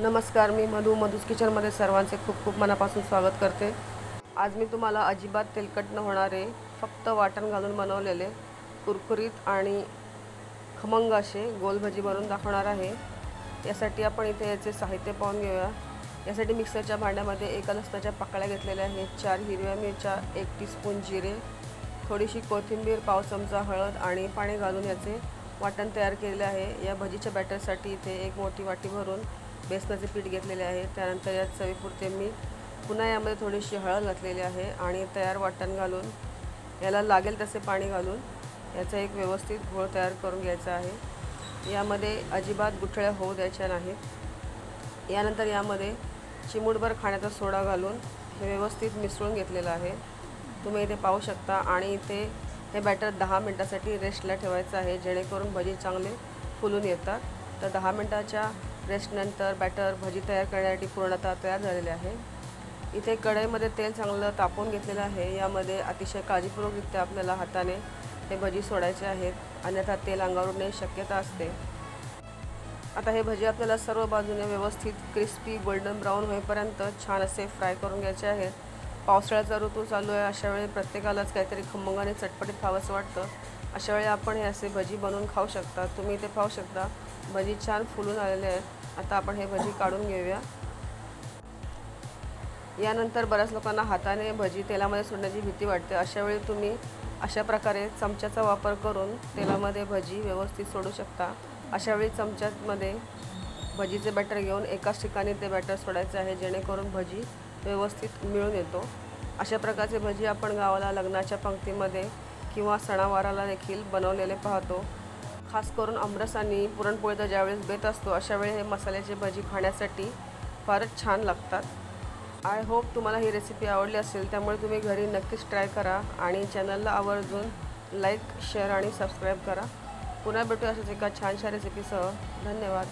नमस्कार मी मधू मधूस किचनमध्ये सर्वांचे खूप खूप मनापासून स्वागत करते. आज मी तुम्हाला अजिबात तेलकट न होणारे फक्त वाटण घालून बनवलेले कुरकुरीत आणि खमंग असे गोल भजी बनवून दाखवणार आहे. यासाठी आपण इथे याचे साहित्य पाहून घेऊया. यासाठी मिक्सरच्या भांड्यामध्ये एका लसणाच्या पाकळ्या घेतलेल्या आहेत. चार हिरव्या मिरच्या एक टीस्पून जिरे थोडीशी कोथिंबीर पाव चमचा हळद आणि पाणी घालून याचे वाटण तयार केलेले आहे. या भजीच्या बॅटरसाठी इथे एक मोठी वाटी भरून बेसनाचे पीठ घेतलेले आहे. त्यानंतर यात चवीपुरते मी पुन्हा यामध्ये थोडीशी हळद घातलेली आहे आणि तयार वाटण घालून याला लागेल तसे पाणी घालून याचा एक व्यवस्थित घोळ तयार करून घ्यायचा आहे. यामध्ये अजिबात गुठळ्या होऊ द्यायच्या नाहीत. यानंतर यामध्ये चिमूटभर खाण्याचा सोडा घालून हे व्यवस्थित मिसळून घेतलेलं आहे. तुम्ही इथे पाहू शकता आणि इथे हे बॅटर दहा मिनटासाठी रेस्टला ठेवायचं आहे जेणेकरून भजी चांगले फुलून येतात. तर दहा मिनटाच्या रेस्टनंतर बॅटर भजी तयार करण्यासाठी पूर्णतः तयार झालेले आहे. इथे कढईमध्ये तेल चांगलं तापवून घेतलेलं आहे. यामध्ये अतिशय काळजीपूर्वकरित्या आपल्याला हाताने हे भजी सोडायचे आहेत. अन्यथा तेल अंगावर शक्यता असते. आता हे भजी आपल्याला सर्व बाजूने व्यवस्थित क्रिस्पी गोल्डन ब्राऊन होईपर्यंत छान असे फ्राय करून घ्यायचे आहेत. पावसाळ्याचा ऋतू चालू आहे. अशा वेळी प्रत्येकालाच काहीतरी खमंग चटपटीत खावंसं वाटतं. अशा वेळी आपण हे असे भजी बनवून खाऊ शकता. तुम्ही इथे पाहू शकता भजी छान फुलून आलेले आहेत. आता आपण हे भजी काढून घेऊया. यानंतर बऱ्याच लोकांना हाताने भजी तेलामध्ये सोडण्याची भीती वाटते. अशा वेळी तुम्ही अशा प्रकारे चमच्याचा वापर करून तेलामध्ये भजी व्यवस्थित सोडू शकता. अशा वेळी चमच्यामध्ये भजीचे बॅटर घेऊन एकाच ठिकाणी ते बॅटर सोडायचे आहे जेणेकरून भजी व्यवस्थित मिळून येतो. अशा प्रकारचे भजी आपण गावाला लग्नाच्या पंक्तीमध्ये किंवा सणावाराला देखील बनवलेले पाहतो. खास करून आमरस आणि पुरणपोळीचा ज्यावेळेस बेत असतो अशा वेळी हे मसाल्याची भजी खाण्यासाठी फारच छान लागतात. आय होप तुम्हाला ही रेसिपी आवडली असेल त्यामुळे तुम्ही घरी नक्कीच ट्राय करा आणि चॅनलला आवर्जून लाईक शेअर आणि सबस्क्राईब करा. पुन्हा भेटू अशाच एका छानशा रेसिपीसह धन्यवाद.